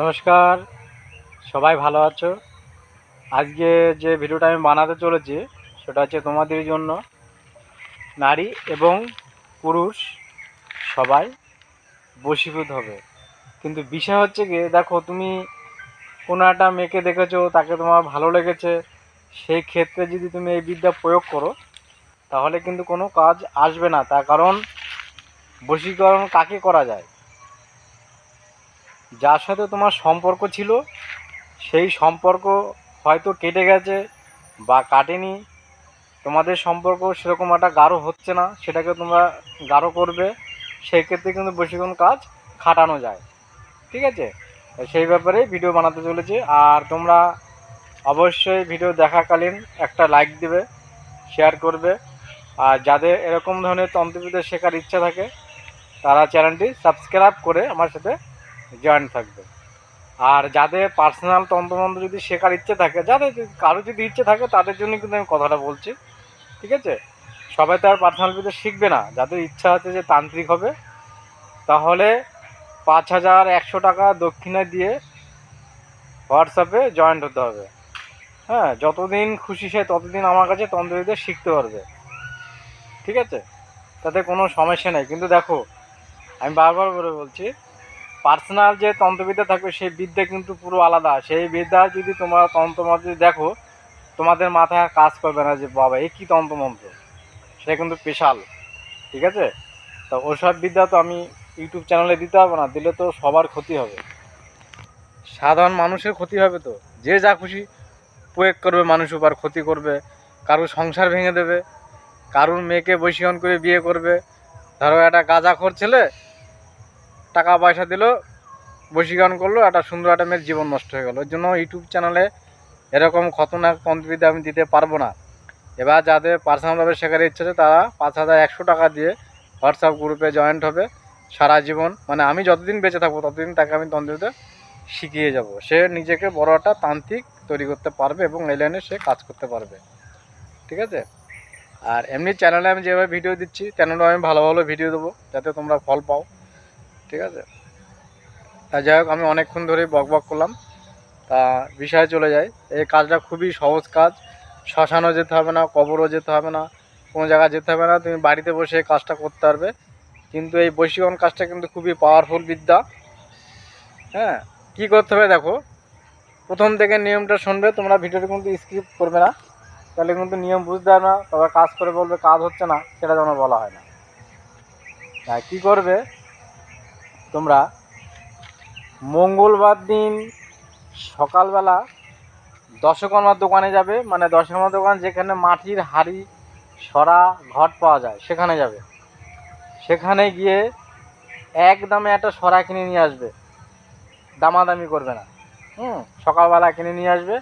নমস্কার, সবাই ভালো আছো? আজকে যে ভিডিওটা আমি বানাতে চলেছি, সেটা হচ্ছে তোমাদের জন্য নারী এবং পুরুষ সবাই বশীভূত হবে। কিন্তু বিষয় হচ্ছে গিয়ে দেখো তুমি কোনো একটা মেয়েকে দেখেছ, তাকে তোমার ভালো লেগেছে, সেই ক্ষেত্রে যদি তুমি এই বিদ্যা প্রয়োগ করো, তাহলে কিন্তু কোনো কাজ আসবে না। তার কারণ বশীকরণ কাকে করা যায়? যার সাথে তোমার সম্পর্ক ছিল, সেই সম্পর্ক হয়তো কেটে গেছে বা কাটেনি। তোমাদের সম্পর্ক সেরকম একটা গাঢ় হচ্ছে না, সেটাকে তোমরা গাঢ় করবে। সেই ক্ষেত্রে কিন্তু বেশিক্ষণ কাজ খাটানো যায়। ঠিক আছে? সেই ব্যাপারে ভিডিও বানাতে চলেছে। আর তোমরা অবশ্যই ভিডিও দেখাকালীন একটা লাইক দেবে শেয়ার করবে। আর যাদের এরকম ধরনের তন্ত্রবিদ্যা শেখার ইচ্ছা থাকে, তারা চ্যানেলটি সাবস্ক্রাইব করে আমার সাথে জয়েন থাকবে। আর যাদের পার্সোনাল তন্ত্রমন্ত্র যদি শেখার ইচ্ছে থাকে, যাদের কারও যদি ইচ্ছে থাকে, তাদের জন্য কিন্তু আমি কথাটা বলছি, ঠিক আছে? সবাই তো আর পার্সোনাল বিদ্যা শিখবে না। যাদের ইচ্ছা আছে যে তান্ত্রিক হবে, তাহলে পাঁচ হাজার একশো টাকা দক্ষিণা দিয়ে হোয়াটসঅ্যাপে জয়েন্ট হতে হবে। হ্যাঁ যতদিন খুশি সে ততদিন আমার কাছে তন্ত্রবিদ্যা শিখতে পারবে। ঠিক আছে? তাতে কোনো সমস্যা নেই। কিন্তু দেখো, আমি বারবার করে বলছি পার্সোনাল যে তন্ত্রবিদ্যা থাকবে, সেই বিদ্যা কিন্তু পুরো আলাদা। সেই বিদ্যা যদি তোমরা তন্ত্রমন্ত্র যদি দেখো, তোমাদের মাথায় কাজ করবে না যে, বাবা, এ কী তন্ত্রমন্ত্র সেটা কিন্তু স্পেশাল ঠিক আছে? তো ওসব বিদ্যা তো আমি ইউটিউব চ্যানেলে দিতে হবে না, দিলে তো সবার ক্ষতি হবে। সাধারণ মানুষের ক্ষতি হবে তো। যে যা খুশি প্রয়োগ করবে মানুষ উপর, ক্ষতি করবে। কারোর সংসার ভেঙে দেবে, কারোর মেয়েকে বৈশীকরণ করে বিয়ে করবে। ধরো একটা গাঁজাখোর ছেলে টাকা পয়সা দিল, বশীকরণ করল, একটা সুন্দর একটা মেয়ের জীবন নষ্ট হয়ে গেলো। ওই জন্য ইউটিউব চ্যানেলে এরকম খতরনাক তন্ত্রবিদ্যা আমি দিতে পারব না। এবার যাদের পার্সোনালভাবে শেখার ইচ্ছে আছে, তারা পাঁচ হাজার একশো টাকা দিয়ে হোয়াটসঅ্যাপ গ্রুপে জয়েন্ট হবে সারা জীবন। মানে আমি যতদিন বেঁচে থাকব, ততদিন তাকে আমি তন্ত্রবিদ্যা শিখিয়ে যাব। সে নিজেকে বড় একটা তান্ত্রিক তৈরি করতে পারবে এবং এই লাইনে সে কাজ করতে পারবে। ঠিক আছে? আর এমনি চ্যানেলে আমি যেভাবে ভিডিও দিচ্ছি চ্যানেলেও আমি ভালো ভালো ভিডিও দেবো, যাতে তোমরা ফল পাও। ঠিক আছে? তা যাই হোক, আমি অনেকক্ষণ ধরেই বক বক করলাম। তা বিষয়ে চলে যাই। এই কাজটা খুবই সহজ কাজ। শ্মশানও যেতে হবে না, কবরও যেতে হবে না, কোনো জায়গায় যেতে হবে না। তুমি বাড়িতে বসে এই কাজটা করতে পারবে। কিন্তু এই বশীকরণ কাজটা কিন্তু খুবই পাওয়ারফুল বিদ্যা। হ্যাঁ কী করতে হবে দেখো? প্রথম থেকে নিয়মটা শুনবে, তোমরা ভিডিওটা কিন্তু স্কিপ করবে না। তাহলে কিন্তু নিয়ম বুঝতে হবে না তবে কাজ করে বলবে, কাজ হচ্ছে না, সেটা যেন বলা হয় না। তা কী করবে? তোমরা মঙ্গলবার দিন সকালবেলা দশকর্মার দোকানে যাবে মানে দশকর্মার দোকান যেখানে মাটির হাড়ি, সরা, ঘট পাওয়া যায়, সেখানে যাবে। সেখানে গিয়ে এক দামে একটা সরা কিনে নিয়ে আসবে। দামাদামি করবে না। হুম, সকালবেলা কিনে নিয়ে আসবে।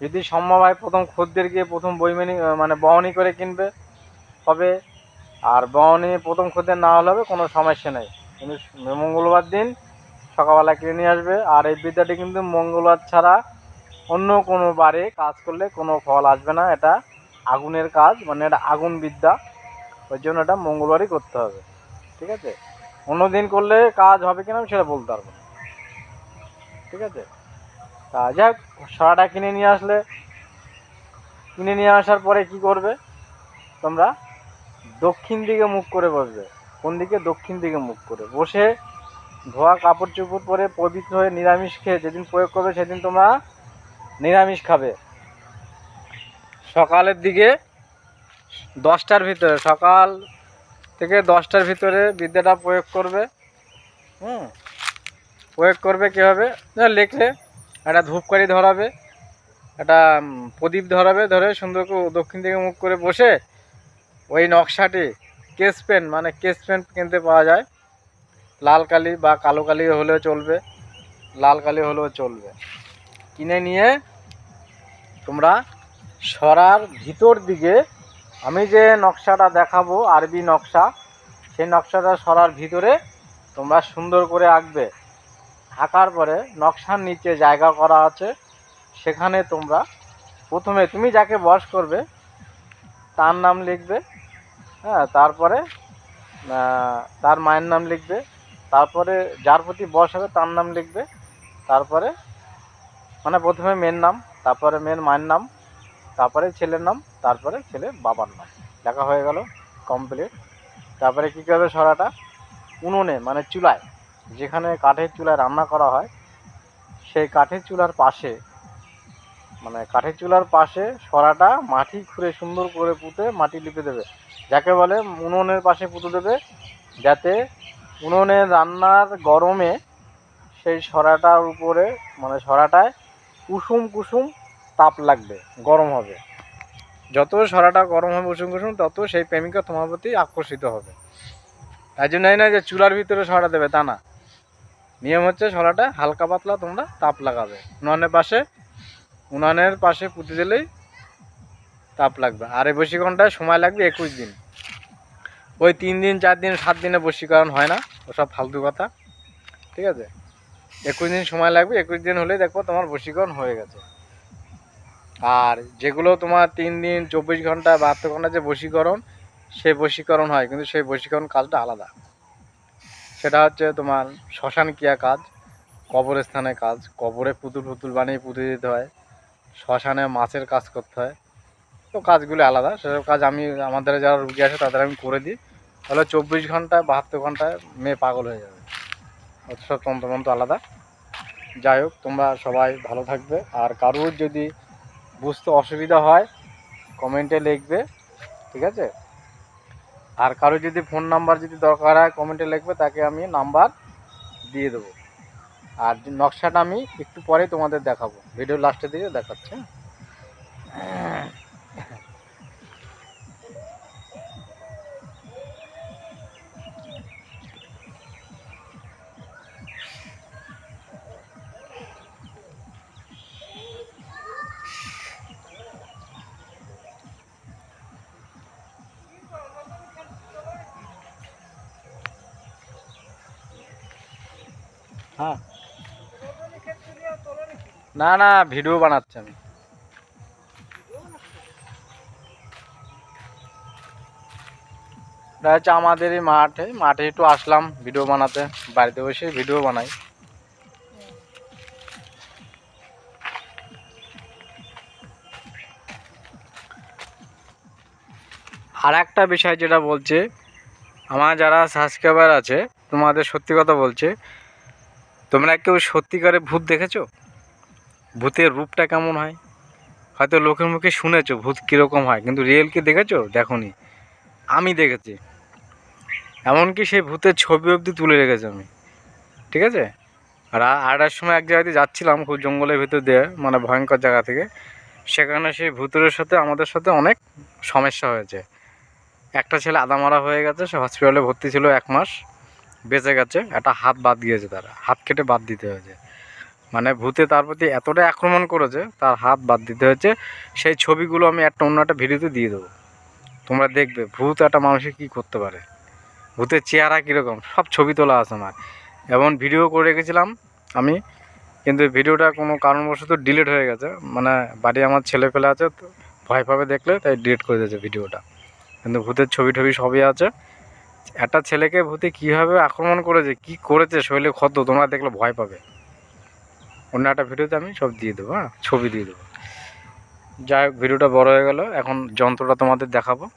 যদি সম্ভব হয় প্রথম খদ্দের গিয়ে প্রথম বইমেনি মানে বহনি করে কিনবে। হবে, আর বহনি প্রথম খদ্দের না হলে হবে, কোনো সমস্যা নেই। মঙ্গলবার দিন সকালবেলা কিনে নিয়ে আসবে। আর এই বিদ্যাটি কিন্তু মঙ্গলবার ছাড়া অন্য কোনো বারে কাজ করলে কোনো ফল আসবে না। এটা আগুনের কাজ মানে এটা আগুন বিদ্যা। ওই জন্য এটা মঙ্গলবারই করতে হবে। ঠিক আছে? অন্য দিন করলে কাজ হবে কিনা আমি সেটা বলতে পারব ঠিক আছে? তা যাক সারাটা কিনে নিয়ে আসলে। কিনে নিয়ে আসার পরে কি করবে? তোমরা দক্ষিণ দিকে মুখ করে বসবে। কোন দিকে, দক্ষিণ দিকে মুখ করে। বসে ধোয়া কাপড় চোপড় পরে পবিত্র হয়ে নিরামিষ খেয়ে যেদিন প্রয়োগ করবে, সেদিন তোমরা নিরামিষ খাবে। সকালের দিকে দশটার ভিতরে, সকাল থেকে দশটার ভিতরে বিদ্যাটা প্রয়োগ করবে। হুম? প্রয়োগ করবে কীভাবে লেখলে একটা ধূপকাঠি ধরাবে, একটা প্রদীপ ধরাবে, ধরে সুন্দর করে দক্ষিণ দিকে মুখ করে বসে ওই নকশাটি কেস পেন মানে কেস পেন কিনতে পাওয়া যায়। লাল কালি বা কালো কালি হলেও চলবে, লাল কালি হলেও চলবে। কিনে নিয়ে তোমরা সরার ভিতর দিকে, আমি যে নকশাটা দেখাবো, আরবি নকশা, সেই নকশাটা সরার ভিতরে তোমরা সুন্দর করে আঁকবে। আঁকার পরে নকশার নিচে জায়গা করা আছে, সেখানে তোমরা প্রথমে, তুমি যাকে বস করবে, তার নাম লিখবে। হ্যাঁ তারপরে তার মায়ের নাম লিখবে, তারপরে যার প্রতি বস হবে তার নাম লিখবে, তারপরে মানে প্রথমে মেয়ের নাম, তারপরে মেয়ের মায়ের নাম, তারপরে ছেলের নাম, তারপরে ছেলের বাবার নাম। লেখা হয়ে গেল কমপ্লিট তারপরে কী করবে সরাটা? উনুনে মানে চুলায়, যেখানে কাঠের চুলায় রান্না করা হয়, সেই কাঠের চুলার পাশে মানে কাঠের চুলার পাশে সরাটা মাটি খুঁড়ে সুন্দর করে পুঁতে মাটি লিপে দেবে। যাকে বলে উনুনের পাশে পুঁতে দেবে, যাতে উনুনে রান্নার গরমে সেই সরাটার উপরে মানে সরাটায় কুসুম কুসুম তাপ লাগবে, গরম হবে। যত সরাটা গরম হবে, কুসুম কুসুম, তত সেই প্রেমিকা তোমার প্রতি আকর্ষিত হবে। তাই জন্যই না যে চুলার ভিতরে সরা দেবে, তা না। নিয়ম হচ্ছে সরাটা হালকা পাতলা তোমরা তাপ লাগাবে। উনানের পাশে উনানের পাশে পুঁতে দিলেই তাপ লাগবে। আর এই বশীকরণটায় সময় লাগবে একুশ দিন। ওই তিন দিন, চার দিন, সাত দিনে বশীকরণ হয় না, ওসব ফালতু কথা। ঠিক আছে? একুশ দিন সময় লাগবে, একুশ দিন হলে দেখো তোমার বশীকরণ হয়ে গেছে। আর যেগুলো তোমার তিন দিন, চব্বিশ ঘণ্টা বাহাত্তর ঘণ্টা যে বশীকরণ, সেই বশীকরণ হয়, কিন্তু সেই বশীকরণ কাজটা আলাদা। সেটা হচ্ছে তোমার শ্মশান ক্রিয়া কাজ কবরস্থানে কাজ, কবরে পুতুল পুতুল বানিয়ে পুঁতে দিতে হয়, শ্মশানে মাছের কাজ করতে হয় তো কাজগুলো আলাদা। সেসব কাজ আমি, আমাদের যারা রুগী আছে তাদের আমি করে দিই। তাহলে চব্বিশ ঘন্টায়, বাহাত্তর ঘন্টায় মেয়ে পাগল হয়ে যাবে। সব তন্ত্রমন্ত্র আলাদা। যাই হোক, তোমরা সবাই ভালো থাকবে। আর কারোর যদি বুঝতে অসুবিধা হয়, কমেন্টে লিখবে, ঠিক আছে? আর কারোর যদি ফোন নাম্বার যদি দরকার হয়, কমেন্টে লিখবে, তাকে আমি নাম্বার দিয়ে দেবো। আর নকশাটা আমি একটু পরে তোমাদের দেখাবো। ভিডিও লাস্টের দিকে দেখাচ্ছে হ্যাঁ? হ্যাঁ। না না, ভিডিও বানাচ্ছি আমি। এটা হচ্ছে আমাদেরই মাঠে মাঠে একটু আসলাম ভিডিও বানাতে, বাড়িতে বসে ভিডিও বানাই। আর একটা বিষয় যেটা বলছে, আমার যারা সাবস্ক্রাইবার আছে, তোমাদের সত্যি কথা বলছে তোমরা কেউ সত্যিকারে ভূত দেখেছ? ভূতের রূপটা কেমন হয়? হয়তো লোকের মুখে শুনেছো ভূত কীরকম হয়, কিন্তু রিয়েল কি দেখেছ? দেখোনি। আমি দেখেছি। এমনকি সেই ভূতের ছবি অবধি তুলে রেখেছি আমি। ঠিক আছে? আর আড়ার সময় এক জায়গাতে যাচ্ছিলাম খুব জঙ্গলের ভিতর দিয়ে মানে ভয়ঙ্কর জায়গা থেকে। সেখানে সেই ভূতের সাথে, আমাদের সাথে অনেক সমস্যা হয়েছে। একটা ছেলে আদামারা হয়ে গেছে, সে হসপিটালে ভর্তি ছিল এক মাস। বেঁচে গেছে, একটা হাত বাদ দিয়েছে তারা। হাত কেটে বাদ দিতে হয়েছে। মানে ভূতে তার প্রতি এতটা আক্রমণ করেছে, তার হাত বাদ দিতে হয়েছে। সেই ছবিগুলো আমি একটা অন্য একটা ভিডিওতে দিয়ে দেবো। তোমরা দেখবে, ভূত একটা মানুষের কী করতে পারে? ভূতের চেহারা কীরকম? সব ছবি তোলা আছে আমার। এমন ভিডিও করে রেখেছিলাম আমি, কিন্তু ভিডিওটা কোনো কারণবশত ডিলিট হয়ে গেছে। মানে বাড়ি আমার ছেলে পেলে আছে, তো ভয় পাবে দেখলে, তাই ডিলিট করে দিয়েছে ভিডিওটা। কিন্তু ভূতের ছবি টবি সবই আছে। একটা ছেলেকে ভূতে কীভাবে আক্রমণ করেছে, কি করেছে, শরীরে ক্ষত, তোমরা দেখলে ভয় পাবে। অন্য একটা ভিডিওতে আমি সব দিয়ে দেবো হ্যাঁ? ছবি দিয়ে দেবো। যাই হোক, ভিডিওটা বড় হয়ে গেল। এখন যন্ত্রটা তোমাদের দেখাবো।